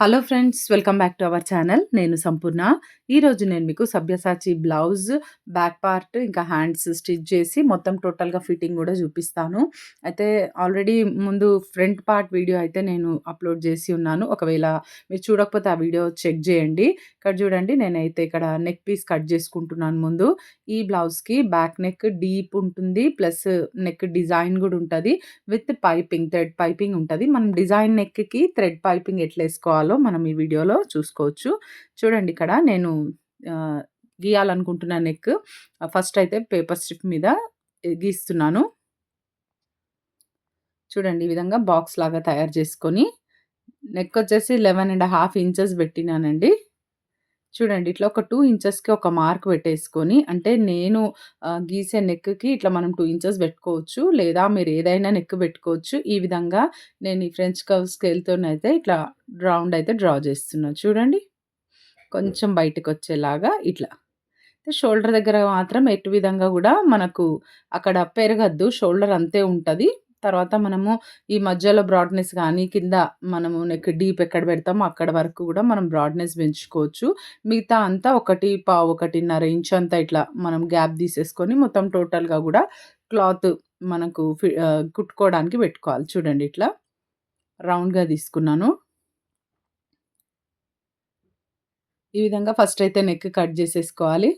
Hello friends welcome back to our channel నేను సంపూర్ణ. ఈరోజు నేను మీకు సభ్యసాచి బ్లౌజ్ బ్యాక్ పార్ట్ ఇంకా హ్యాండ్స్ స్టిచ్ చేసి మొత్తం టోటల్గా ఫిట్టింగ్ కూడా చూపిస్తాను. అయితే ఆల్రెడీ ముందు ఫ్రంట్ పార్ట్ వీడియో అయితే నేను అప్లోడ్ చేసి ఉన్నాను. ఒకవేళ మీరు చూడకపోతే ఆ వీడియో చెక్ చేయండి. ఇక్కడ చూడండి నేనైతే ఇక్కడ నెక్ పీస్ కట్ చేసుకుంటున్నాను ముందు. ఈ బ్లౌజ్కి బ్యాక్ నెక్ డీప్ ఉంటుంది ప్లస్ నెక్ డిజైన్ కూడా ఉంటుంది. విత్ పైపింగ్ థ్రెడ్ పైపింగ్ ఉంటుంది. మనం డిజైన్ నెక్కి థ్రెడ్ పైపింగ్ ఎట్లా వేసుకోవాలి? కావాలో మనం ఈ వీడియోలో చూసుకోవచ్చు. చూడండి ఇక్కడ నేను గీయాలనుకుంటున్న నెక్ ఫస్ట్ అయితే పేపర్ స్ట్రిప్ మీద గీస్తున్నాను. చూడండి ఈ విధంగా బాక్స్ లాగా తయారు చేసుకొని నెక్ వచ్చేసి లెవెన్ అండ్ హాఫ్ ఇంచెస్ పెట్టినానండి. చూడండి ఇట్లా ఒక టూ ఇంచెస్కి ఒక మార్క్ పెట్టేసుకొని అంటే నేను గీసే నెక్కి ఇట్లా మనం టూ ఇంచెస్ పెట్టుకోవచ్చు లేదా మీరు ఏదైనా నెక్ పెట్టుకోవచ్చు. ఈ విధంగా నేను ఈ ఫ్రెంచ్ కవ్ స్కేల్తోనైతే ఇట్లా రౌండ్ అయితే డ్రా చేస్తున్నాను చూడండి కొంచెం బయటకు వచ్చేలాగా ఇట్లా షోల్డర్ దగ్గర మాత్రం ఎటు విధంగా కూడా మనకు అక్కడ పెరగద్దు షోల్డర్ అంతే ఉంటుంది. తర్వాత మనము ఈ మధ్యలో బ్రాడ్నెస్ కానీ కింద మనము నెక్ డీప్ ఎక్కడ పెడతామో అక్కడ వరకు కూడా మనం బ్రాడ్నెస్ పెంచుకోవచ్చు. మిగతా అంతా ఒకటి పావు ఒకటిన్నర ఇంచ్ అంతా ఇట్లా మనం గ్యాప్ తీసేసుకొని మొత్తం టోటల్గా కూడా క్లాత్ మనకు కుట్టుకోవడానికి పెట్టుకోవాలి. చూడండి ఇట్లా రౌండ్గా తీసుకున్నాను. ఈ విధంగా ఫస్ట్ అయితే నెక్ కట్ చేసేసుకోవాలి.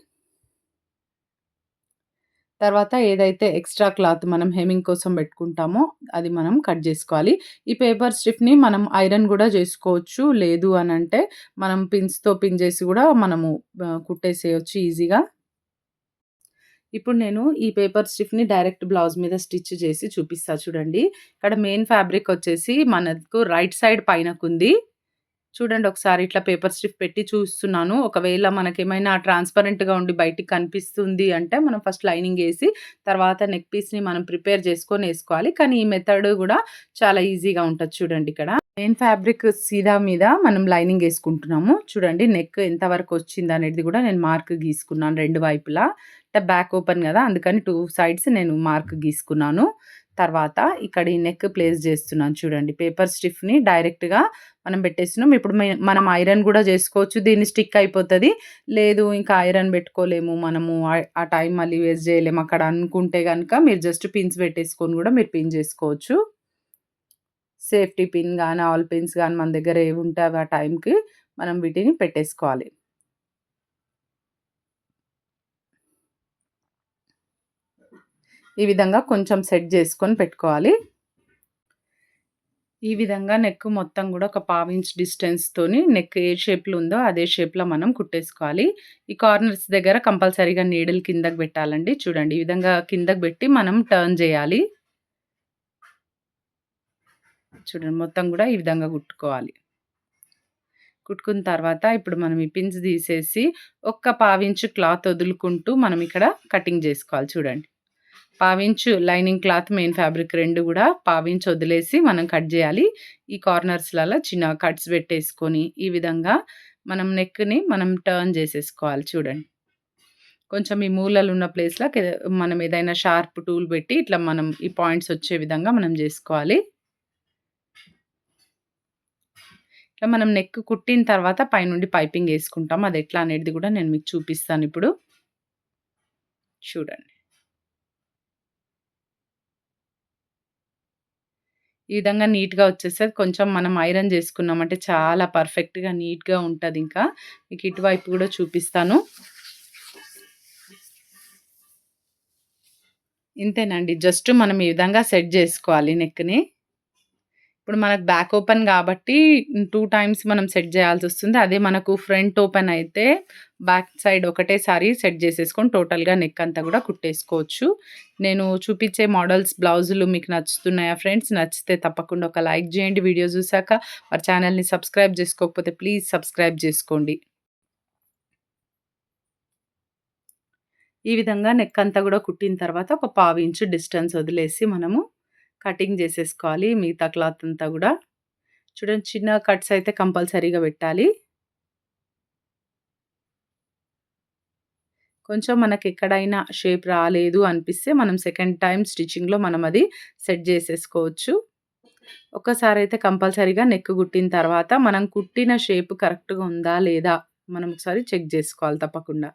తర్వాత ఏదైతే ఎక్స్ట్రా క్లాత్ మనం హెమింగ్ కోసం పెట్టుకుంటామో అది మనం కట్ చేసుకోవాలి. ఈ పేపర్ స్ట్రిప్ని మనం ఐరన్ కూడా చేసుకోవచ్చు. లేదు అని అంటే మనం పిన్స్తో పిన్ చేసి కూడా మనము కుట్టేసేయచ్చు ఈజీగా. ఇప్పుడు నేను ఈ పేపర్ స్టిఫ్ని డైరెక్ట్ బ్లౌజ్ మీద స్టిచ్ చేసి చూపిస్తా చూడండి. ఇక్కడ మెయిన్ ఫ్యాబ్రిక్ వచ్చేసి మనకు రైట్ సైడ్ పైనకుంది. చూడండి ఒకసారి ఇట్లా పేపర్ స్ట్రిప్ పెట్టి చూస్తున్నాను. ఒకవేళ మనకేమైనా ట్రాన్స్పరెంట్గా ఉండి బయటికి కనిపిస్తుంది అంటే మనం ఫస్ట్ లైనింగ్ వేసి తర్వాత నెక్ పీస్ని మనం ప్రిపేర్ చేసుకొని వేసుకోవాలి. కానీ ఈ మెథడ్ కూడా చాలా ఈజీగా ఉంటుంది చూడండి ఇక్కడ. మెయిన్ ఫ్యాబ్రిక్ సీదా మీద మనం లైనింగ్ వేసుకుంటున్నాము. చూడండి నెక్ ఎంతవరకు వచ్చింది అనేది కూడా నేను మార్క్ గీసుకున్నాను రెండు వైపులా. అంటే బ్యాక్ ఓపెన్ కదా అందుకని టూ సైడ్స్ నేను మార్క్ గీసుకున్నాను. తర్వాత ఇక్కడ ఈ నెక్ ప్లేస్ చేస్తున్నాను చూడండి. పేపర్ స్టిఫ్ని డైరెక్ట్గా మనం పెట్టేస్తున్నాం. ఇప్పుడు మనం ఐరన్ కూడా చేసుకోవచ్చు. దీన్ని స్టిక్ అయిపోతుంది. లేదు ఇంకా ఐరన్ పెట్టుకోలేము. మనము ఆ టైం మళ్ళీ వేస్ట్ చేయలేము. అక్కడ అనుకుంటే కనుక మీరు జస్ట్ పిన్స్ పెట్టేసుకొని కూడా మీరు పిన్ చేసుకోవచ్చు. సేఫ్టీ పిన్ కానీ ఆల్ పిన్స్ కానీ మన దగ్గర ఏవి ఉంటే ఆ టైంకి మనం వీటిని పెట్టేసుకోవాలి. ఈ విధంగా కొంచెం సెట్ చేసుకొని పెట్టుకోవాలి. ఈ విధంగా నెక్ మొత్తం కూడా ఒక పావించ్ డిస్టెన్స్తోని నెక్ ఏ షేప్లో ఉందో అదే షేప్లో మనం కుట్టేసుకోవాలి. ఈ కార్నర్స్ దగ్గర కంపల్సరీగా నీడిల్ కిందకి పెట్టాలండి. చూడండి ఈ విధంగా కిందకు పెట్టి మనం టర్న్ చేయాలి. చూడండి మొత్తం కూడా ఈ విధంగా కుట్టుకోవాలి. కుట్టుకున్న తర్వాత ఇప్పుడు మనం ఈ పిన్స్ తీసేసి ఒక్క పావించు క్లాత్ వదులుకుంటూ మనం ఇక్కడ కటింగ్ చేసుకోవాలి. చూడండి. పావించు లైనింగ్ క్లాత్ మెయిన్ ఫ్యాబ్రిక్ రెండు కూడా పావించు వదిలేసి మనం కట్ చేయాలి. ఈ కార్నర్స్లలో చిన్న కట్స్ పెట్టేసుకొని ఈ విధంగా మనం నెక్ని మనం టర్న్ చేసేసుకోవాలి చూడండి. కొంచెం ఈ మూలలు ఉన్న ప్లేస్లో మనం ఏదైనా షార్ప్ టూల్ పెట్టి ఇట్లా మనం ఈ పాయింట్స్ వచ్చే విధంగా మనం చేసుకోవాలి. ఇట్లా మనం నెక్ కుట్టిన తర్వాత పైనుండి పైపింగ్ వేసుకుంటాం. అది ఎట్లా అనేది కూడా నేను మీకు చూపిస్తాను ఇప్పుడు. చూడండి. ఈ విధంగా నీట్‌గా వచ్చేస్తది. కొంచెం మనం ఐరన్ చేసుకున్నామంటే చాలా పర్ఫెక్ట్‌గా నీట్‌గా ఉంటుంది ఇంకా. మీకు ఇటువైపు కూడా చూపిస్తాను. ఇంతేనండి. జస్ట్ మనం ఈ విధంగా సెట్ చేసుకోవాలి నెక్‌ని. ఇప్పుడు మనకు బ్యాక్ ఓపెన్ కాబట్టి టూ టైమ్స్ మనం సెట్ చేయాల్సి వస్తుంది అదే మనకు ఫ్రంట్ ఓపెన్ అయితే బ్యాక్ సైడ్ ఒకటేసారి సెట్ చేసేసుకొని టోటల్‌గా నెక్ అంతా కూడా కుట్టేసుకోవచ్చు. నేను చూపించే మోడల్స్, బ్లౌజులు మీకు నచ్చుతున్నాయా ఫ్రెండ్స్? నచ్చితే తప్పకుండా ఒక లైక్ చేయండి వీడియో చూసాక. మరి ఛానల్‌ని సబ్స్క్రైబ్ చేసుకోకపోతే ప్లీజ్ సబ్స్క్రైబ్ చేసుకోండి. ఈ విధంగా నెక్ అంతా కూడా కుట్టిన తర్వాత ఒక పావు ఇంచు డిస్టెన్స్ వదిలేసి మనము కటింగ్ చేసేసుకోవాలి మిగతా క్లాత్ అంతా కూడా చూడండి చిన్న కట్స్ అయితే కంపల్సరీగా పెట్టాలి కొంచెం మనకి ఎక్కడైనా షేప్ రాలేదు అనిపిస్తే మనం సెకండ్ టైం స్టిచ్చింగ్లో మనం అది సెట్ చేసేసుకోవచ్చు ఒక్కసారైతే కంపల్సరీగా నెక్ కుట్టిన తర్వాత మనం కుట్టిన షేప్ కరెక్ట్‌గా ఉందా? లేదా? మనం ఒకసారి చెక్ చేసుకోవాలి తప్పకుండా.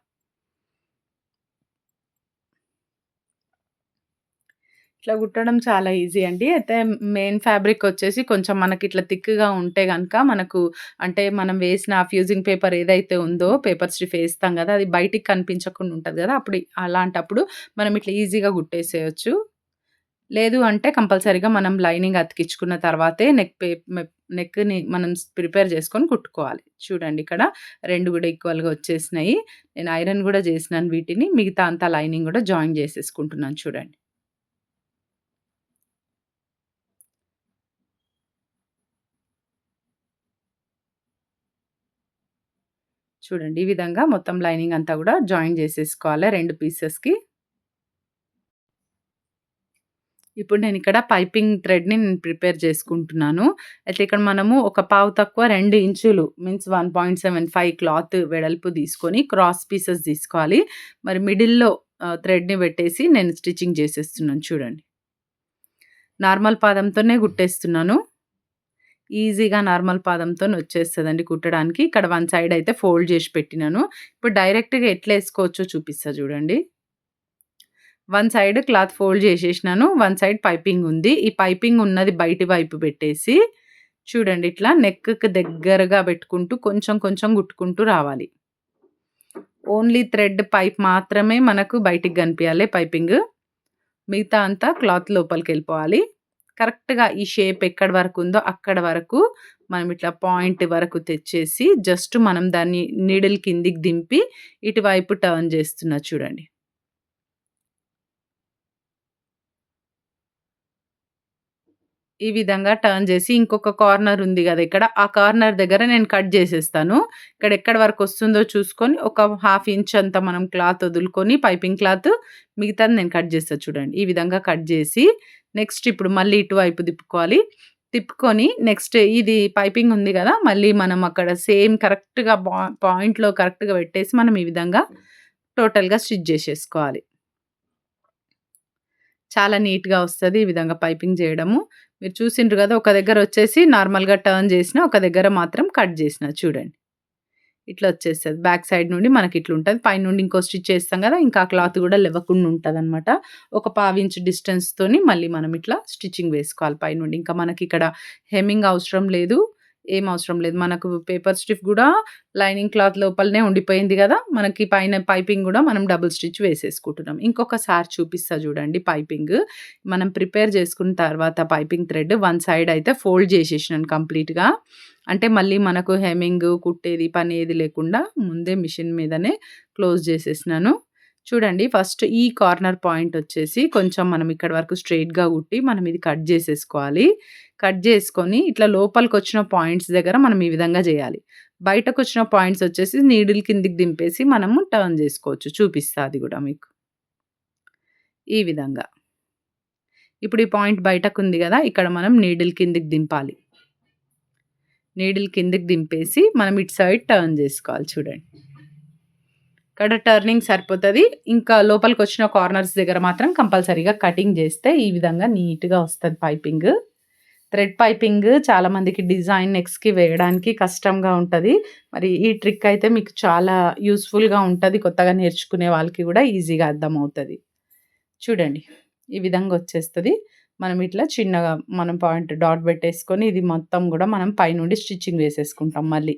ఇట్లా కుట్టడం చాలా ఈజీ అండి. అయితే మెయిన్ ఫ్యాబ్రిక్ వచ్చేసి కొంచెం మనకి ఇట్లా థిక్‌గా ఉంటే కనుక మనకు అంటే మనం వేసిన ఫ్యూజింగ్ పేపర్ ఏదైతే ఉందో పేపర్ స్ట్రిప్ వేస్తాం కదా అది బయటికి కనిపించకుండా ఉంటుంది కదా అప్పుడు అలాంటప్పుడు మనం ఇట్లా ఈజీగా కుట్టేసేయచ్చు లేదు అంటే కంపల్సరీగా మనం లైనింగ్ అతికించుకున్న తర్వాతే నెక్ పే నెక్‌ని మనం ప్రిపేర్ చేసుకొని కుట్టుకోవాలి. చూడండి ఇక్కడ రెండు కూడా ఈక్వల్‌గా వచ్చేసినాయి. నేను ఐరన్ కూడా చేసినాను వీటిని. మిగతా అంతా లైనింగ్ కూడా జాయిన్ చేసేసుకుంటున్నాను చూడండి. చూడండి. ఈ విధంగా మొత్తం లైనింగ్ అంతా కూడా జాయిన్ చేసేసుకోవాలి రెండు పీసెస్‌కి. ఇప్పుడు నేను ఇక్కడ పైపింగ్ థ్రెడ్‌ని నేను ప్రిపేర్ చేసుకుంటున్నాను. అయితే ఇక్కడ మనము ఒక పావు తక్కువ రెండు ఇంచులు మీన్స్ 1.75 క్లాత్ వెడల్పు తీసుకొని క్రాస్ పీసెస్ తీసుకోవాలి. మరి మిడిల్‌లో థ్రెడ్‌ని పెట్టేసి నేను స్టిచ్చింగ్ చేసేస్తున్నాను చూడండి. నార్మల్ పాదంతోనే కుట్టేస్తున్నాను. ఈజీగా నార్మల్ పాదంతో వచ్చేస్తుందండి కుట్టడానికి. ఇక్కడ వన్ సైడ్ అయితే ఫోల్డ్ చేసి పెట్టినాను. ఇప్పుడు డైరెక్ట్‌గా ఎట్లా వేసుకోవచ్చో చూపిస్తా చూడండి. వన్ సైడ్ క్లాత్ ఫోల్డ్ చేసేసినాను. వన్ సైడ్ పైపింగ్ ఉంది. ఈ పైపింగ్ ఉన్నది బయటి వైపు పెట్టేసి చూడండి ఇట్లా నెక్‌కి దగ్గరగా పెట్టుకుంటూ కొంచెం కొంచెం కుట్టుకుంటూ రావాలి. ఓన్లీ థ్రెడ్ పైప్ మాత్రమే మనకు బయటికి కనిపించాలి పైపింగ్. మిగతా అంతా క్లాత్ లోపలికి వెళ్ళిపోవాలి కరెక్ట్‌గా ఈ షేప్ ఎక్కడి వరకు ఉందో అక్కడ వరకు మనం ఇట్లా పాయింట్ వరకు తెచ్చేసి జస్ట్ మనం దాన్ని నీడిల్ కిందికి దింపి ఇటువైపు టర్న్ చేస్తున్నా చూడండి. ఈ విధంగా టర్న్ చేసి ఇంకొక కార్నర్ ఉంది కదా ఇక్కడ. ఆ కార్నర్ దగ్గర నేను కట్ చేసేస్తాను. ఇక్కడ ఎక్కడి వరకు వస్తుందో చూసుకొని ఒక హాఫ్ ఇంచ్ అంత మనం క్లాత్ వదులుకొని పైపింగ్ క్లాత్ మిగతాది నేను కట్ చేస్తాను చూడండి. ఈ విధంగా కట్ చేసి నెక్స్ట్ ఇప్పుడు మళ్ళీ ఇటువైపు తిప్పుకోవాలి. తిప్పుకొని నెక్స్ట్ ఇది పైపింగ్ ఉంది కదా మళ్ళీ మనం అక్కడ సేమ్ కరెక్ట్‌గా పాయింట్‌లో కరెక్ట్‌గా పెట్టేసి మనం ఈ విధంగా టోటల్‌గా స్టిచ్ చేసేసుకోవాలి. చాలా నీట్‌గా వస్తుంది ఈ విధంగా పైపింగ్ చేయడము. మీరు చూసిండ్రు కదా ఒక దగ్గర వచ్చేసి నార్మల్‌గా టర్న్ చేసిన, ఒక దగ్గర మాత్రం కట్ చేసిన చూడండి. ఇట్లా వచ్చేస్తుంది బ్యాక్ సైడ్ నుండి మనకి ఇట్లా ఉంటుంది పైనుండి ఇంకో స్టిచ్ చేస్తాం కదా ఇంకా క్లాత్ కూడా లేవకుండా ఉంటుంది అనమాట ఒక పావించ్ డిస్టెన్స్‌తోని మళ్ళీ మనం ఇట్లా స్టిచ్చింగ్ వేసుకోవాలి పైనుండి. ఇంకా మనకి ఇక్కడ హెమ్మింగ్ అవసరం లేదు. ఏం అవసరం లేదు. మనకు పేపర్ స్ట్రిప్ కూడా లైనింగ్ క్లాత్ లోపలనే ఉండిపోయింది కదా మనకి పైన పైపింగ్ కూడా మనం డబుల్ స్టిచ్ వేసేసుకుంటున్నాం. ఇంకొకసారి చూపిస్తా చూడండి పైపింగ్. మనం ప్రిపేర్ చేసుకున్న తర్వాత పైపింగ్ థ్రెడ్ వన్ సైడ్ అయితే ఫోల్డ్ చేసేసినాను కంప్లీట్‌గా. అంటే మళ్ళీ మనకు హెమింగ్ కుట్టేది పని ఏది లేకుండా ముందే మిషన్ మీదనే క్లోజ్ చేసేసినాను. చూడండి ఫస్ట్ ఈ కార్నర్ పాయింట్ వచ్చేసి కొంచెం మనం ఇక్కడ వరకు స్ట్రెయిట్‌గా కుట్టి మనం ఇది కట్ చేసేసుకోవాలి. కట్ చేసుకొని ఇట్లా లోపలికొచ్చిన పాయింట్స్ దగ్గర మనం ఈ విధంగా చేయాలి. బయటకొచ్చిన పాయింట్స్ వచ్చేసి నీడిల్ కిందికి దింపేసి మనము టర్న్ చేసుకోవచ్చు. చూపిస్తా అది మీకు. ఈ విధంగా. ఇప్పుడు ఈ పాయింట్ బయటకుంది కదా ఇక్కడ మనం నీడిల్ కిందికి దింపాలి. నీడిల్ కిందికి దింపేసి మనం ఇటు సైడ్ టర్న్ చేసుకోవాలి చూడండి. ఇక్కడ టర్నింగ్ సరిపోతుంది ఇంకా లోపలికి వచ్చిన కార్నర్స్ దగ్గర మాత్రం కంపల్సరీగా కటింగ్ చేస్తే ఈ విధంగా నీట్‌గా వస్తుంది పైపింగ్. థ్రెడ్ పైపింగ్ చాలామందికి డిజైన్ నెక్స్ట్కి వేయడానికి కష్టంగా ఉంటుంది మరి ఈ ట్రిక్ అయితే మీకు చాలా యూస్ఫుల్గా ఉంటుంది కొత్తగా నేర్చుకునే వాళ్ళకి కూడా ఈజీగా అర్థమవుతుంది చూడండి. ఈ విధంగా వచ్చేస్తుంది మనం ఇట్లా చిన్నగా మనం పాయింట్ డాట్ పెట్టేసుకొని ఇది మొత్తం కూడా మనం పైనుండి స్టిచ్చింగ్ వేసేసుకుంటాం మళ్ళీ.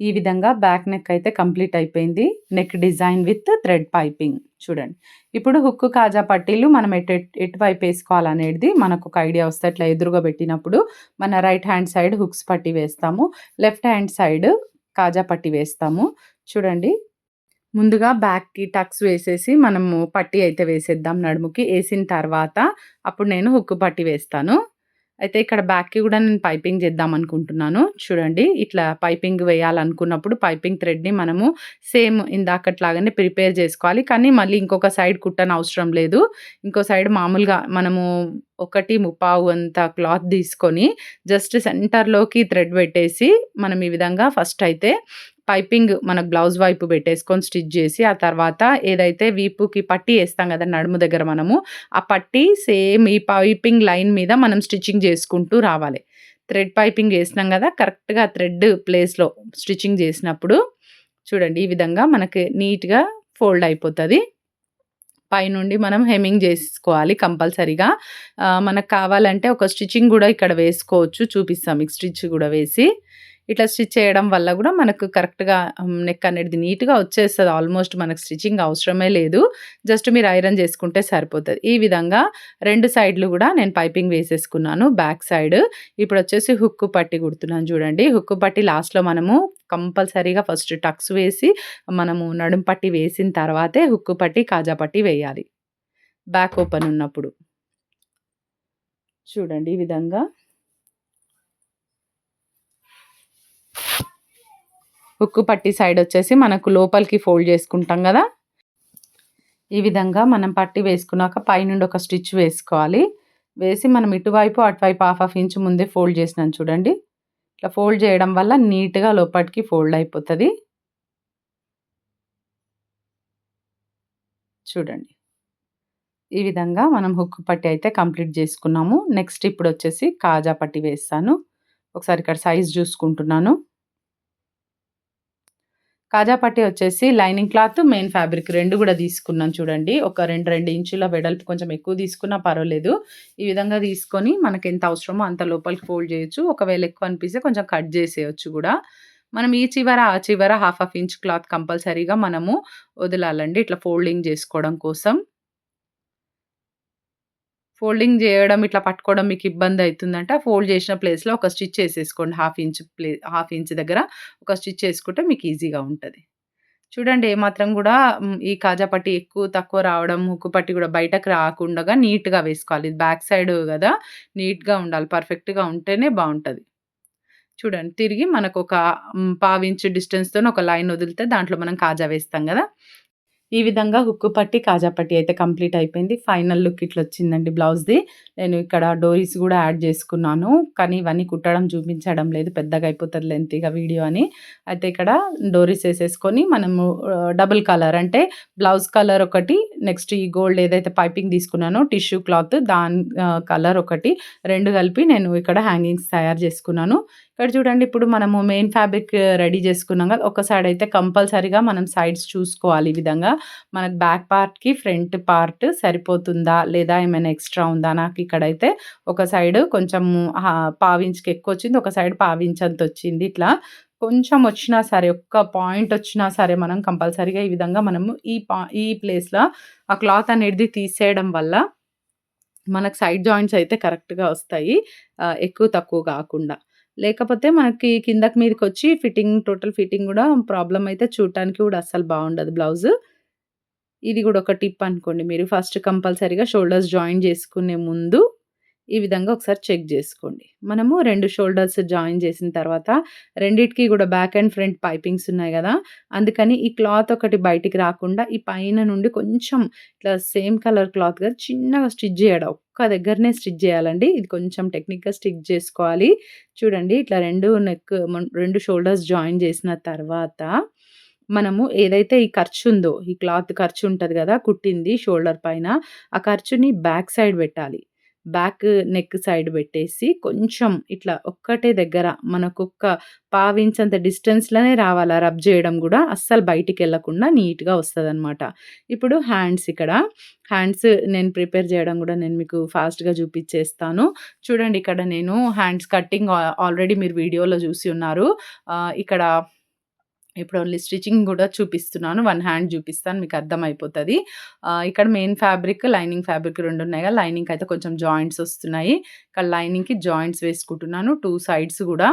ఈ విధంగా బ్యాక్ నెక్ అయితే కంప్లీట్ అయిపోయింది. Neck design with thread piping చూడండి. ఇప్పుడు హుక్ కాజా పట్టీలు మనం ఎటు ఎట్ వేసుకోవాలనేది మనకు ఒక ఐడియా వస్తే అట్లా ఎదురుగా పెట్టినప్పుడు మన రైట్ హ్యాండ్ సైడ్ హుక్స్ పట్టి వేస్తాము. లెఫ్ట్ హ్యాండ్ సైడ్ కాజా పట్టి వేస్తాము. చూడండి. ముందుగా బ్యాక్‌కి టక్స్ వేసేసి మనము పట్టి అయితే వేసేద్దాం నడుముకి. వేసిన తర్వాత అప్పుడు నేను హుక్ పట్టి వేస్తాను. అయితే ఇక్కడ బ్యాక్‌కి కూడా నేను పైపింగ్ చేద్దాం అనుకుంటున్నాను. చూడండి ఇట్లా పైపింగ్ వేయాలనుకున్నప్పుడు పైపింగ్ థ్రెడ్‌ని మనము సేమ్ ఇందాకట్లాగానే ప్రిపేర్ చేసుకోవాలి. కానీ మళ్ళీ ఇంకొక సైడ్ కుట్టనవసరం లేదు. ఇంకో సైడ్ మామూలుగా మనము 1/3 అంత క్లాత్ తీసుకొని జస్ట్ సెంటర్‌లోకి థ్రెడ్ పెట్టేసి మనం ఈ విధంగా ఫస్ట్ అయితే పైపింగ్ మనకు బ్లౌజ్ వైపు పెట్టేసుకొని స్టిచ్ చేసి, ఆ తర్వాత ఏదైతే వీపుకి పట్టి వేస్తాం కదా నడుము దగ్గర మనము, ఆ పట్టీ సేమ్ ఈ పైపింగ్ లైన్ మీద మనం స్టిచ్చింగ్ చేసుకుంటూ రావాలి. థ్రెడ్ పైపింగ్ వేసినాం కదా కరెక్ట్‌గా థ్రెడ్ ప్లేస్‌లో స్టిచ్చింగ్ చేసినప్పుడు చూడండి ఈ విధంగా మనకి నీట్‌గా ఫోల్డ్ అయిపోతుంది పైనుండి మనం హెమ్మింగ్ చేసుకోవాలి కంపల్సరీగా. మనకు కావాలంటే ఒక స్టిచ్చింగ్ కూడా ఇక్కడ వేసుకోవచ్చు. చూపిస్తాం మీకు స్టిచ్ కూడా వేసి. ఇట్లా స్టిచ్ చేయడం వల్ల కూడా మనకు కరెక్ట్‌గా నెక్ అనేది నీట్‌గా వచ్చేస్తుంది ఆల్మోస్ట్ మనకు స్టిచ్చింగ్ అవసరమే లేదు. జస్ట్ మీరు ఐరన్ చేసుకుంటే సరిపోతుంది ఈ విధంగా రెండు సైడ్‌లు కూడా నేను పైపింగ్ వేసేసుకున్నాను బ్యాక్ సైడ్. ఇప్పుడు వచ్చేసి హుక్కు పట్టి కుడుతున్నాను చూడండి. హుక్కు పట్టి లాస్ట్‌లో మనము కంపల్సరీగా ఫస్ట్ టక్స్ వేసి, మనము నడుం పట్టి వేసిన తర్వాతే హుక్కు పట్టి, కాజా పట్టి వేయాలి. బ్యాక్ ఓపెన్ ఉన్నప్పుడు. చూడండి ఈ విధంగా. హుక్ పట్టి సైడ్ వచ్చేసి మనకు లోపలికి ఫోల్డ్ చేసుకుంటాం కదా ఈ విధంగా మనం పట్టి వేసుకున్నాక పైనుండి ఒక స్టిచ్ వేసుకోవాలి. వేసి మనం ఇటువైపు, అటువైపు హాఫ్ హాఫ్ ఇంచ్ ముందే ఫోల్డ్ చేసినాం చూడండి. ఇట్లా ఫోల్డ్ చేయడం వల్ల నీట్‌గా లోపలికి ఫోల్డ్ అయిపోతుంది చూడండి. ఈ విధంగా మనం హుక్ పట్టి అయితే కంప్లీట్ చేసుకున్నాము. నెక్స్ట్ ఇప్పుడు వచ్చేసి కాజా పట్టి వేస్తాను. ఒకసారి ఇక్కడ సైజ్ చూసుకుంటున్నాను. కాజా పట్టి వచ్చేసి లైనింగ్ క్లాత్, మెయిన్ ఫ్యాబ్రిక్ రెండు కూడా తీసుకున్నాం చూడండి. ఒక 2, 2 ఇంచుల వెడల్పు కొంచెం ఎక్కువ తీసుకున్నా పర్వాలేదు. ఈ విధంగా తీసుకొని మనకెంత అవసరమో అంత లోపలికి ఫోల్డ్ చేయొచ్చు. ఒకవేళ ఎక్కువ అనిపిస్తే కొంచెం కట్ చేసేయొచ్చు కూడా మనం ఈ చివర, ఆ చివర హాఫ్ హాఫ్ ఇంచ్ క్లాత్ కంపల్సరీగా మనము వదలాలండి. ఇట్లా ఫోల్డింగ్ చేసుకోవడం కోసం. ఫోల్డింగ్ చేయడం ఇట్లా పట్టుకోవడం మీకు ఇబ్బంది ఆ ఫోల్డ్ చేసిన ప్లేస్‌లో ఒక స్టిచ్ వేసేసుకోండి half inch play half inch దగ్గర ఒక స్టిచ్ వేసుకుంటే మీకు ఈజీగా ఉంటుంది చూడండి ఏమాత్రం కూడా ఈ కాజా పట్టి ఎక్కువ, తక్కువ రావడం, ముక్కు పట్టి కూడా బయటకు రాకుండా నీట్‌గా వేసుకోవాలి. ఇది బ్యాక్ సైడ్ కదా నీట్‌గా ఉండాలి. పర్ఫెక్ట్‌గా ఉంటేనే బాగుంటుంది చూడండి తిరిగి మనకు ఒక పావించు డిస్టెన్స్తో ఒక లైన్ వదిలితే దాంట్లో మనం కాజా వేస్తాం కదా ఈ విధంగా హుక్ పట్టి, కాజా పట్టి అయితే కంప్లీట్ అయిపోయింది. ఫైనల్ లుక్ ఇట్లా వచ్చిందండి బ్లౌజ్‌ది. నేను ఇక్కడ డోరీస్ కూడా యాడ్ చేసుకున్నాను. కానీ ఇవన్నీ కుట్టడం చూపించడం లేదు. పెద్దగా అయిపోతుంది లెంతీగా వీడియో అని. అయితే ఇక్కడ డోరీస్ వేసేసుకొని మనము డబుల్ కలర్ అంటే బ్లౌజ్ కలర్ ఒకటి, నెక్స్ట్ ఈ గోల్డ్ ఏదైతే పైపింగ్ తీసుకున్నానో టిష్యూ క్లాత్ దాని కలర్ ఒకటి రెండు కలిపి నేను ఇక్కడ హ్యాంగింగ్స్ తయారు చేసుకున్నాను. ఇక్కడ చూడండి ఇప్పుడు మనము మెయిన్ ఫ్యాబ్రిక్ రెడీ చేసుకున్నాం కదా ఒక సైడ్ అయితే కంపల్సరీగా మనం సైడ్స్ చూసుకోవాలి ఈ విధంగా. మనకు బ్యాక్ పార్ట్‌కి ఫ్రంట్ పార్ట్ సరిపోతుందా? లేదా ఏమైనా ఎక్స్‌ట్రా ఉందా? నాకు ఇక్కడైతే ఒక సైడ్ కొంచెము హా ఎక్కువ వచ్చింది ఒక సైడ్ పావించంతొచ్చింది ఇట్లా. కొంచెం వచ్చినా సరే, ఒక్క పాయింట్ వచ్చినా సరే మనం కంపల్సరీగా ఈ విధంగా మనము ఈ పా ఈ ప్లేస్‌లో ఆ క్లాత్ అనేది తీసేయడం వల్ల మనకు సైడ్ జాయింట్స్ అయితే కరెక్ట్‌గా వస్తాయి. Uh, ఎక్కువ, తక్కువ కాకుండా లేకపోతే మనకి కిందకి మీదకి వచ్చి ఫిట్టింగ్ టోటల్ ఫిట్టింగ్ కూడా ప్రాబ్లం అయితే చూడటానికి కూడా అస్సలు బాగుండదు బ్లౌజు. ఇది కూడా ఒక టిప్ అనుకోండి మీరు. ఫస్ట్ కంపల్సరీగా షోల్డర్స్ జాయిన్ చేసుకునే ముందు ఈ విధంగా ఒకసారి చెక్ చేసుకోండి మనము రెండు షోల్డర్స్ జాయిన్ చేసిన తర్వాత రెండిటికి కూడా బ్యాక్ అండ్ ఫ్రంట్ పైపింగ్స్ ఉన్నాయి కదా అందుకని ఈ క్లాత్ ఒకటి బయటికి రాకుండా ఈ పైన నుండి కొంచెం ఇట్లా సేమ్ కలర్ క్లాత్ కదా! చిన్నగా స్టిచ్ చేయడం ఒక్క దగ్గరనే స్టిచ్ చేయాలండి ఇది కొంచెం టెక్నిక్‌గా స్టిచ్ చేసుకోవాలి చూడండి ఇట్లా రెండు నెక్ రెండు షోల్డర్స్ జాయిన్ చేసిన తర్వాత మనము ఏదైతే ఈ ఖర్చు ఉందో ఈ క్లాత్ ఖర్చు ఉంటుంది కదా కుట్టింది షోల్డర్ పైన, ఆ ఖర్చుని బ్యాక్ సైడ్ పెట్టాలి. బ్యాక్ నెక్ సైడ్ పెట్టేసి కొంచెం ఇట్లా ఒక్కటే దగ్గర మనకొక్క పావించంత డిస్టెన్స్‌లోనే రావాలా రబ్ చేయడం కూడా అస్సలు బయటికి వెళ్ళకుండా నీట్‌గా వస్తదనమాట. ఇప్పుడు హ్యాండ్స్ ఇక్కడ. హ్యాండ్స్ నేను ప్రిపేర్ చేయడం కూడా నేను మీకు ఫాస్ట్‌గా చూపించేస్తాను చూడండి ఇక్కడ నేను హ్యాండ్స్ కటింగ్ ఆల్రెడీ మీరు వీడియోలో చూసి ఉన్నారు. ఇక్కడ ఇప్పుడు ఓన్లీ స్టిచ్చింగ్ కూడా చూపిస్తున్నాను. వన్ హ్యాండ్ చూపిస్తాను మీకు అర్థమైపోతుంది ఇక్కడ మెయిన్ ఫ్యాబ్రిక్, లైనింగ్ ఫ్యాబ్రిక్ రెండు ఉన్నాయి లైనింగ్కి అయితే కొంచెం జాయింట్స్ వస్తున్నాయి. ఇక్కడ లైనింగ్‌కి జాయింట్స్ వేసుకుంటున్నాను టూ సైడ్స్ కూడా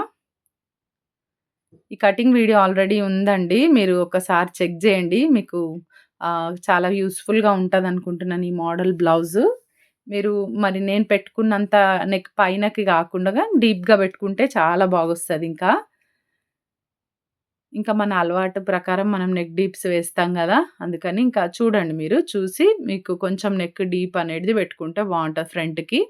ఈ కటింగ్ వీడియో ఆల్రెడీ ఉందండి. మీరు ఒకసారి చెక్ చేయండి మీకు చాలా యూస్ఫుల్గా ఉంటుంది అనుకుంటున్నాను ఈ మోడల్ బ్లౌజు. మీరు మరి నేను పెట్టుకున్నంత నెక్ పైనకి కాకుండా డీప్‌గా పెట్టుకుంటే చాలా బాగొస్తుంది ఇంకా ఇంకా మన అలవాటు ప్రకారం మనం నెక్ డీప్స్ వేస్తాం కదా అందుకని ఇంకా చూడండి మీరు. చూసి మీకు కొంచెం నెక్ డీప్ అనేది పెట్టుకుంటే బాగుంటుంది ఫ్రంట్‌కి.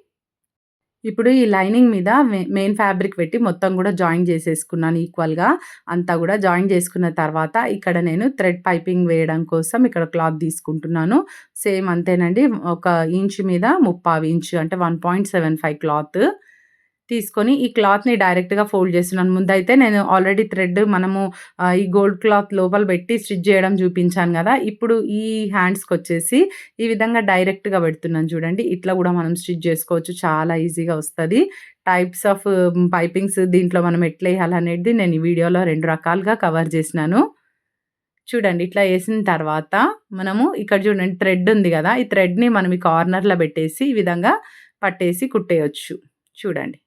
ఇప్పుడు ఈ లైనింగ్ మీద మె మెయిన్ ఫ్యాబ్రిక్ పెట్టి మొత్తం కూడా జాయిన్ చేసేసుకున్నాను ఈక్వల్‌గా. అంతా కూడా జాయిన్ చేసుకున్న తర్వాత ఇక్కడ నేను థ్రెడ్ పైపింగ్ వేయడం కోసం ఇక్కడ క్లాత్ తీసుకుంటున్నాను. సేమ్ అంతేనండి. ఒక ఇంచ్ మీద ముప్పావి ఇంచు అంటే 1.75 క్లాత్ తీసుకొని ఈ క్లాత్‌ని డైరెక్ట్‌గా ఫోల్డ్ చేస్తున్నాను. ముందైతే నేను ఆల్రెడీ థ్రెడ్ మనము ఈ గోల్డ్ క్లాత్ లోపల పెట్టి స్టిచ్ చేయడం చూపించాను కదా ఇప్పుడు ఈ హ్యాండ్స్కి వచ్చేసి ఈ విధంగా డైరెక్ట్‌గా పెడుతున్నాను చూడండి. ఇట్లా కూడా మనం స్టిచ్ చేసుకోవచ్చు. చాలా ఈజీగా వస్తుంది టైప్స్ ఆఫ్ పైపింగ్స్ దీంట్లో మనం ఎట్లా వేయాలనేది నేను ఈ వీడియోలో రెండు రకాలుగా కవర్ చేసినాను. చూడండి ఇట్లా వేసిన తర్వాత మనము ఇక్కడ చూడండి థ్రెడ్ ఉంది కదా ఈ థ్రెడ్‌ని మనం ఈ కార్నర్‌లో పెట్టేసి ఈ విధంగా పట్టేసి కుట్టేయొచ్చు. చూడండి.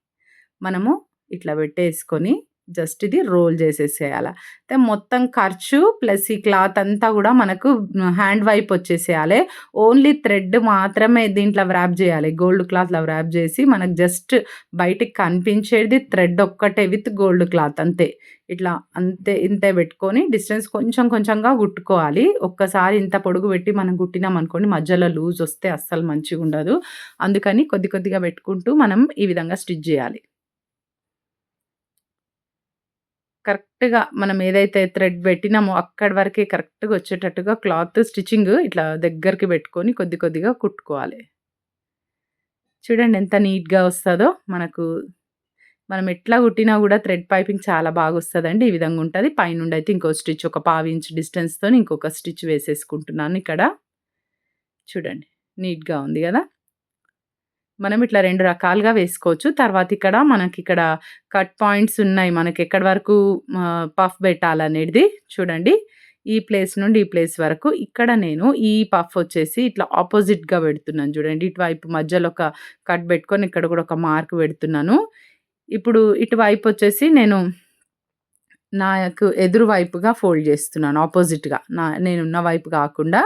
మనము ఇట్లా పెట్టేసుకొని జస్ట్ ఇది రోల్ చేసేసేయాల. అయితే మొత్తం ఖర్చు ప్లస్ ఈ క్లాత్ అంతా కూడా మనకు హ్యాండ్ వైప్ వచ్చేసేయాలి. ఓన్లీ థ్రెడ్ మాత్రమే దీంట్లో వ్రాప్ చేయాలి. గోల్డ్ క్లాత్‌లో వ్రాప్ చేసి మనకు జస్ట్ బయటికి కనిపించేది థ్రెడ్ ఒక్కటే విత్ గోల్డ్ క్లాత్ అంతే. ఇట్లా అంతే ఇంతే పెట్టుకొని డిస్టెన్స్ కొంచెం కొంచెంగా కుట్టుకోవాలి. ఒక్కసారి ఇంత పొడుగు పెట్టి మనం కుట్టినామనుకోండి మధ్యలో లూజ్ వస్తే అస్సలు మంచిగా ఉండదు అందుకని కొద్ది కొద్దిగా పెట్టుకుంటూ మనం ఈ విధంగా స్టిచ్ చేయాలి. కరెక్ట్‌గా మనం ఏదైతే థ్రెడ్ పెట్టినామో అక్కడి వరకే కరెక్ట్‌గా వచ్చేటట్టుగా క్లాత్ స్టిచ్చింగ్ ఇట్లా దగ్గరికి పెట్టుకొని కొద్ది కొద్దిగా కుట్టుకోవాలి. చూడండి ఎంత నీట్‌గా వస్తుందో మనకు మనం ఎట్లా కుట్టినా కూడా థ్రెడ్ పైపింగ్ చాలా బాగా వస్తుందండి ఈ విధంగా ఉంటది. పైనుండైతే ఇంకో స్టిచ్ ఒక పావించ్ డిస్టెన్స్తో ఇంకొక స్టిచ్ వేసేసుకుంటున్నాను ఇక్కడ. చూడండి. నీట్‌గా ఉంది కదా మనం ఇట్లా రెండు రకాలుగా వేసుకోవచ్చు. తర్వాత ఇక్కడ మనకి ఇక్కడ కట్ పాయింట్స్ ఉన్నాయి. మనకి ఎక్కడి వరకు పఫ్ పెట్టాలనేది చూడండి. ఈ ప్లేస్ నుండి ఈ ప్లేస్ వరకు ఇక్కడ నేను ఈ పఫ్ వచ్చేసి ఇట్లా ఆపోజిట్‌గా పెడుతున్నాను చూడండి. ఇటువైపు మధ్యలో ఒక కట్ పెట్టుకొని ఇక్కడ కూడా ఒక మార్క్ పెడుతున్నాను. ఇప్పుడు ఇటువైపు వచ్చేసి నేను నాకు ఎదురు వైపుగా ఫోల్డ్ చేస్తున్నాను. ఆపోజిట్‌గా నా నేనున్న వైపు కాకుండా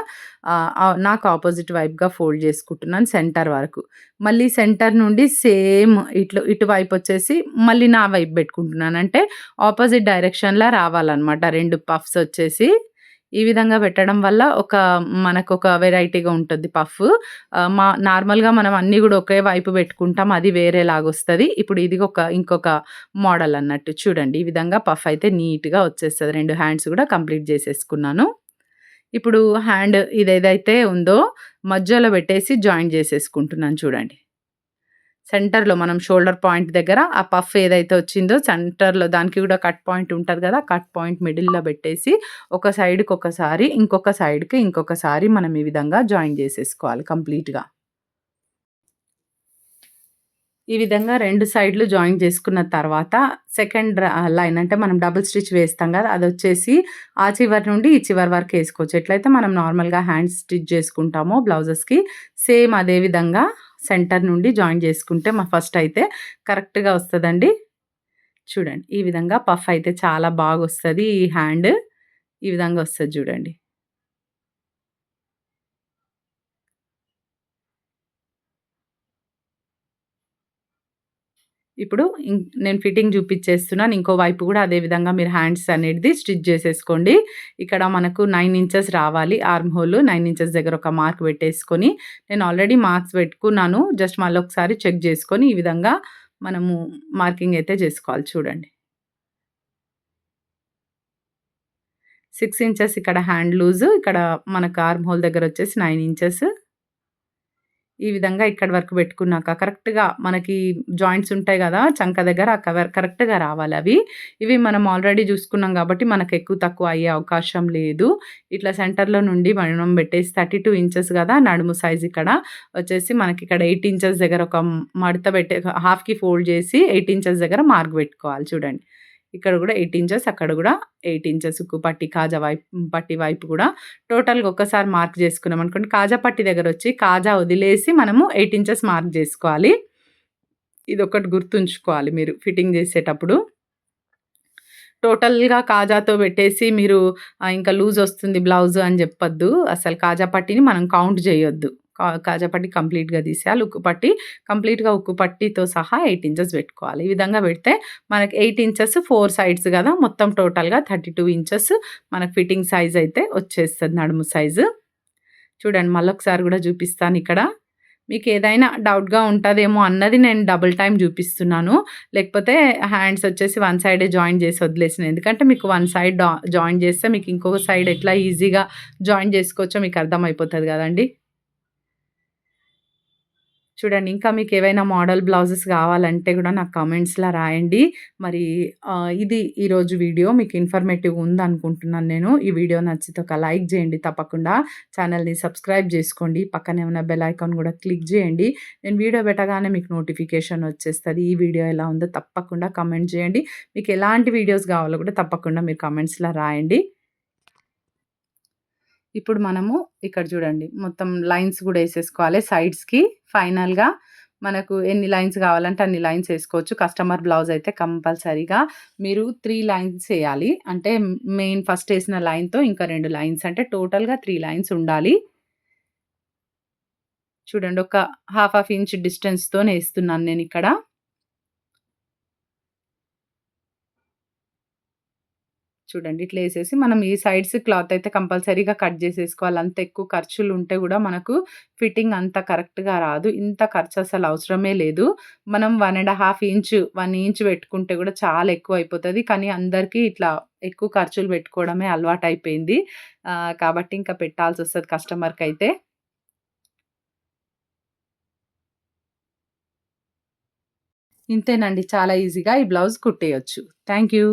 నాకు ఆపోజిట్ వైపుగా ఫోల్డ్ చేసుకుంటున్నాను సెంటర్ వరకు. మళ్ళీ సెంటర్ నుండి సేమ్ ఇట్లు ఇటువైపు వచ్చేసి మళ్ళీ నా వైపు పెట్టుకుంటున్నాను. అంటే ఆపోజిట్ డైరెక్షన్‌లో రావాలన్నమాట రెండు పఫ్స్ వచ్చేసి. ఈ విధంగా పెట్టడం వల్ల ఒక మనకు ఒక వెరైటీగా ఉంటుంది పఫ్. మా నార్మల్‌గా మనం అన్నీ కూడా ఒకే వైపు పెట్టుకుంటాం. అది వేరేలాగొస్తది. ఇప్పుడు ఇది ఒక ఇంకొక మోడల్ అన్నట్టు. చూడండి ఈ విధంగా పఫ్ అయితే నీట్‌గా వచ్చేస్తుంది రెండు హ్యాండ్స్ కూడా కంప్లీట్ చేసేసుకున్నాను. ఇప్పుడు హ్యాండ్ ఇదేదైతే ఉందో మధ్యలో పెట్టేసి జాయింట్ చేసేసుకుంటున్నాను చూడండి. సెంటర్‌లో మనం షోల్డర్ పాయింట్ దగ్గర ఆ పఫ్ ఏదైతే వచ్చిందో సెంటర్‌లో దానికి కూడా కట్ పాయింట్ ఉంటుంది కదా కట్ పాయింట్ మిడిల్‌లో పెట్టేసి ఒక సైడ్‌కి ఒకసారి, ఇంకొక సైడ్‌కి ఇంకొకసారి మనం ఈ విధంగా జాయిన్ చేసేసుకోవాలి కంప్లీట్‌గా. ఈ విధంగా రెండు సైడ్‌లు జాయిన్ చేసుకున్న తర్వాత సెకండ్ లైన్ అంటే మనం డబుల్ స్టిచ్ వేస్తాం కదా అది వచ్చేసి ఆ చివరి నుండి ఈ చివరి వరకు వేసుకోవచ్చు ఎట్లయితే మనం నార్మల్‌గా హ్యాండ్ స్టిచ్ చేసుకుంటామో బ్లౌజెస్‌కి సేమ్ అదే విధంగా సెంటర్ నుండి జాయిన్ చేసుకుంటే మా ఫస్ట్ అయితే కరెక్ట్‌గా వస్తుందండి చూడండి. ఈ విధంగా పఫ్ అయితే చాలా బాగొస్తది ఈ హ్యాండ్. ఈ విధంగా వస్తుంది చూడండి. ఇప్పుడు నేను ఫిట్టింగ్ చూపిచ్చేస్తున్నాను. ఇంకో వైపు కూడా అదే విధంగా మీరు హ్యాండ్స్ అనేది స్టిచ్ చేసేసుకోండి. ఇక్కడ మనకు నైన్ ఇంచెస్ రావాలి ఆర్మ్ హోల్. నైన్ ఇంచెస్ దగ్గర ఒక మార్క్ పెట్టేసుకొని నేను ఆల్రెడీ మార్క్స్ పెట్టుకున్నాను. జస్ట్ మళ్ళీ ఒకసారి చెక్ చేసుకొని ఈ విధంగా మనము మార్కింగ్ అయితే చేసుకోవాలి చూడండి. సిక్స్ ఇంచెస్ ఇక్కడ హ్యాండ్ లూజ్. ఇక్కడ మనకు ఆర్మ్ హోల్ దగ్గర వచ్చేసి నైన్ ఇంచెస్. ఈ విధంగా ఇక్కడ వరకు పెట్టుకున్నాక కరెక్ట్‌గా మనకి జాయింట్స్ ఉంటాయి కదా చంక దగ్గర ఆ కవర్ కరెక్ట్‌గా రావాలి అవి ఇవి మనం ఆల్రెడీ చూసుకున్నాం కాబట్టి మనకు ఎక్కువ తక్కువ అయ్యే అవకాశం లేదు. ఇట్లా సెంటర్‌లో నుండి మనం పెట్టేసి 32 ఇంచెస్ కదా నడుము సైజ్ ఇక్కడ వచ్చేసి మనకి ఇక్కడ ఎయిట్ ఇంచెస్ దగ్గర ఒక మడత పెట్టే హాఫ్‌కి ఫోల్డ్ చేసి ఎయిట్ ఇంచెస్ దగ్గర మార్క్ పెట్టుకోవాలి చూడండి. ఇక్కడ కూడా ఎయిట్ ఇంచెస్ అక్కడ కూడా ఎయిట్ ఇంచెస్ ఉక్కు పట్టి కాజా వైపు పట్టి వైపు కూడా టోటల్‌గా ఒక్కసారి మార్క్ చేసుకున్నాం అనుకోండి కాజా పట్టి దగ్గర వచ్చి కాజా వదిలేసి మనము ఎయిట్ ఇంచెస్ మార్క్ చేసుకోవాలి ఇది ఒకటి గుర్తుంచుకోవాలి మీరు ఫిట్టింగ్ చేసేటప్పుడు. టోటల్‌గా కాజాతో పెట్టేసి మీరు ఇంకా లూజ్ వస్తుంది బ్లౌజ్ అని చెప్పొద్దు. అసలు కాజా పట్టీని మనం కౌంట్ చేయొద్దు. కా కాజా పట్టి కంప్లీట్‌గా తీసేయాలి. ఉక్కు పట్టి కంప్లీట్‌గా ఉక్కు పట్టితో సహా ఎయిట్ ఇంచెస్ పెట్టుకోవాలి. ఈ విధంగా పెడితే మనకి ఎయిట్ ఇంచెస్ ఫోర్ సైడ్స్ కదా మొత్తం టోటల్‌గా 32 ఇంచెస్ మనకు ఫిట్టింగ్ సైజ్ అయితే వచ్చేస్తుంది నడుము సైజు. చూడండి మళ్ళొకసారి చూపిస్తాను ఇక్కడ మీకు ఏదైనా డౌట్‌గా ఉంటుందేమో అన్నది నేను డబుల్ టైం చూపిస్తున్నాను. లేకపోతే హ్యాండ్స్ వచ్చేసి వన్ సైడే జాయిన్ చేసి వదిలేసిన. ఎందుకంటే మీకు వన్ సైడ్ జాయిన్ చేస్తే మీకు ఇంకొక సైడ్ ఎట్లా ఈజీగా జాయిన్ చేసుకోవచ్చో మీకు అర్థమైపోతుంది కదండీ! చూడండి ఇంకా మీకు ఏవైనా మోడల్ బ్లౌజెస్ కావాలంటే కూడా నాకు కామెంట్స్‌లో రాయండి. మరి ఇది ఈరోజు వీడియో మీకు ఇన్ఫర్మేటివ్ ఉంది అనుకుంటున్నాను నేను. ఈ వీడియో నచ్చితే ఒక లైక్ చేయండి తప్పకుండా. ఛానల్‌ని సబ్స్క్రైబ్ చేసుకోండి. పక్కనే ఉన్న బెల్ ఐకాన్ కూడా క్లిక్ చేయండి. నేను వీడియో పెట్టగానే మీకు నోటిఫికేషన్ వచ్చేస్తుంది ఈ వీడియో ఎలా ఉందో తప్పకుండా కామెంట్ చేయండి. మీకు ఎలాంటి వీడియోస్ కావాలో కూడా తప్పకుండా మీరు కామెంట్స్‌లో రాయండి. ఇప్పుడు మనము ఇక్కడ చూడండి మొత్తం లైన్స్ కూడా వేసేసుకోవాలి సైడ్స్‌కి. ఫైనల్‌గా మనకు ఎన్ని లైన్స్ కావాలంటే అన్ని లైన్స్ వేసుకోవచ్చు కస్టమర్ బ్లౌజ్ అయితే కంపల్సరీగా మీరు త్రీ లైన్స్ వేయాలి అంటే మెయిన్ ఫస్ట్ వేసిన లైన్‌తో ఇంకా రెండు లైన్స్ అంటే టోటల్‌గా త్రీ లైన్స్ ఉండాలి. చూడండి ఒక హాఫ్ హాఫ్ ఇంచ్ వేస్తున్నాను నేను ఇక్కడ చూడండి ఇట్లా వేసేసి మనం ఈ సైడ్స్ క్లాత్ అయితే కంపల్సరీగా కట్ చేసేసుకోవాలి. అంత ఎక్కువ ఖర్చులు ఉంటే కూడా మనకు ఫిట్టింగ్ అంత కరెక్ట్‌గా రాదు. ఇంత ఖర్చు అసలు అవసరమే లేదు. మనం one and half inch, one inch పెట్టుకుంటే కూడా చాలా ఎక్కువ అయిపోతుంది కానీ అందరికీ ఇట్లా ఎక్కువ ఖర్చులు పెట్టుకోవడమే అలవాటు అయిపోయింది కాబట్టి ఇంకా పెట్టాల్సి వస్తుంది కస్టమర్కి అయితే ఇంతేనండి చాలా ఈజీగా ఈ బ్లౌజ్ కుట్టేయొచ్చు. Thank you.